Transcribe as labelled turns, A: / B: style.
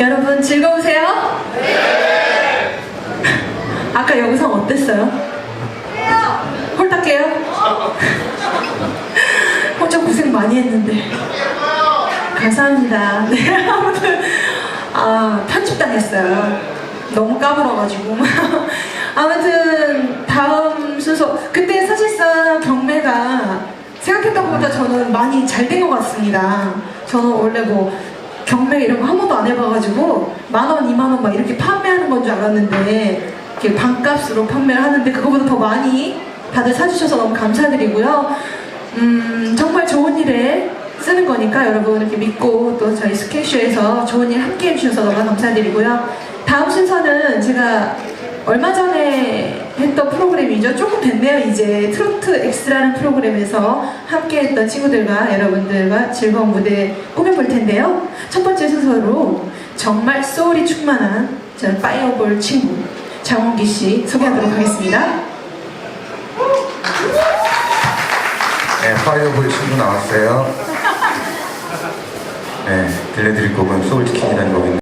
A: 여러분 즐거우세요? 네. 아까 영상 어땠어요? 홀딱해요? 혼자 고생 많이 했는데. 감사합니다. 네, 아무튼 아 편집당했어요. 너무 까불어가지고. 아무튼 다음 순서 그때 사실상 경매가 생각했던 것보다 저는 많이 잘 된 것 같습니다. 저는 원래 뭐 경매 이런 거 한 번도 안 해봐가지고 만 원, 이만 원 막 이렇게 판매하는 건 줄 알았는데 이렇게 반값으로 판매를 하는데 그거보다 더 많이 다들 사주셔서 너무 감사드리고요. 음, 정말 좋은 일에 쓰는 거니까 여러분 이렇게 믿고 또 저희 스케이쇼에서 좋은 일 함께 해주셔서 너무 감사드리고요. 다음 순서는 제가 얼마 전에 했던 프로그램이죠. 조금 됐네요. 이제 트로트 X라는 프로그램에서 함께 했던 친구들과 여러분들과 즐거운 무대 꾸며볼 텐데요. 첫 번째 순서로 정말 소울이 충만한 저 파이어볼 친구 장원기 씨 소개하도록 하겠습니다.
B: 네, 파이어볼 친구 나왔어요. 네, 들려드릴 곡은 소울치킨이라는 곡인데